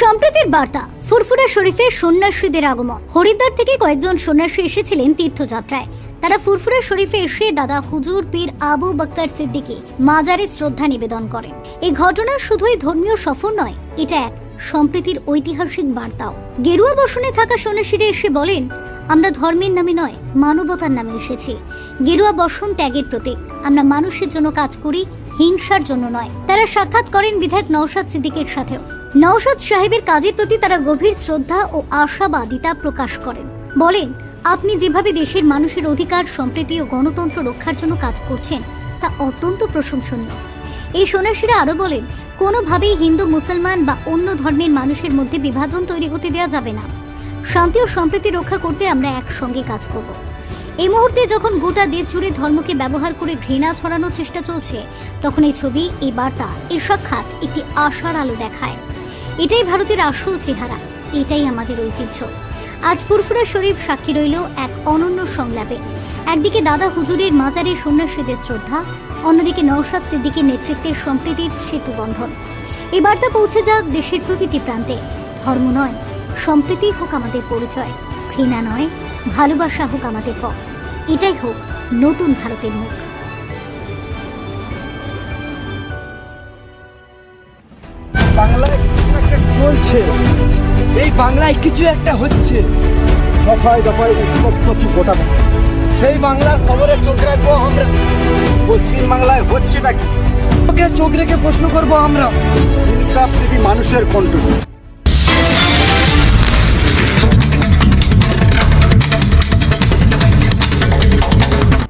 সম্প্রতির বার্তা, ফুরফুরা শরীফের সন্ন্যাসীদের আগমন। হরিদ্বার থেকে কয়েকজন সন্ন্যাসী এসেছিলেন তীর্থযাত্রায়। তারা ফুরফুরা শরীফে এসে দাদা হুজুর পীর আবু বক্কর সিদ্দিকী মাজারে শ্রদ্ধা নিবেদন করেন। এই ঘটনা শুধুই ধর্মীয় সফর নয়, এটা এক সম্প্রীতির ঐতিহাসিক বার্তাও। গেরুয়া বসনে থাকা সন্ন্যাসীরা এসে বলেন, আমরা ধর্মের নামে নয়, মানবতার নামে এসেছি। গেরুয়া বসন ত্যাগের প্রতীক। আমরা মানুষের জন্য কাজ করি হিংসার জন্য নয়। তারা সাক্ষাৎ করেন বিধায়ক নওশাদ সিদ্দিকের সাথেও। নওশাদ সাহেবের কাজের প্রতি তারা গভীর শ্রদ্ধা ও আশাবাদিতা প্রকাশ করেন। বলেন, আপনি যেভাবে দেশের মানুষের অধিকার, সম্প্রীতি ও গণতন্ত্র রক্ষার জন্য কাজ করছেন, তা অত্যন্ত প্রশংসনীয়। এই সন্ন্যাসীরা আরও বলেন, কোনোভাবেই হিন্দু, মুসলমান বা অন্য ধর্মের মানুষের মধ্যে বিভাজন তৈরি হতে দেওয়া যাবে না। শান্তি ও সম্প্রীতি রক্ষা করতে আমরা একসঙ্গে কাজ করব। এই মুহূর্তে যখন গোটা দেশ জুড়ে ধর্মকে ব্যবহার করে ঘৃণা ছড়ানোর চেষ্টা চলছে, তখন এই ছবি, এই বার্তা, এর সাক্ষাৎ একটি আশার আলো দেখায়। এটাই ভারতের আসল চেহারা, এটাই আমাদের ঐতিহ্য। আজ ফুরফুরা শরীফ সাক্ষী রইল এক অনন্য সংলাপে। একদিকে দাদা হুজুরের মাজারের সন্ন্যাসীদের শ্রদ্ধা, অন্যদিকে নওশাদ সিদ্দিকের নেতৃত্বে সম্প্রীতির সেতু বন্ধন। এই বার্তা পৌঁছে যাক দেশের প্রতিটি প্রান্তে। ধর্ম নয়, সম্প্রীতি হোক আমাদের পরিচয়। ঘৃণা নয়, ভালোবাসা হোক আমাদের পথ। এটাই হোক নতুন ভারতের মুখ। বাংলায় কিছু একটা চলছে। এই বাংলায় কিছু একটা হচ্ছে। দফায় দফায় উৎকট করছে গোটা সেই বাংলার খবরে চোখ রাখব আমরা। পশ্চিম বাংলায় হচ্ছেটা কি? চোখ রেখে প্রশ্ন করব আমরা। ইনসাফ প্রীতি মানুষের কণ্ঠ।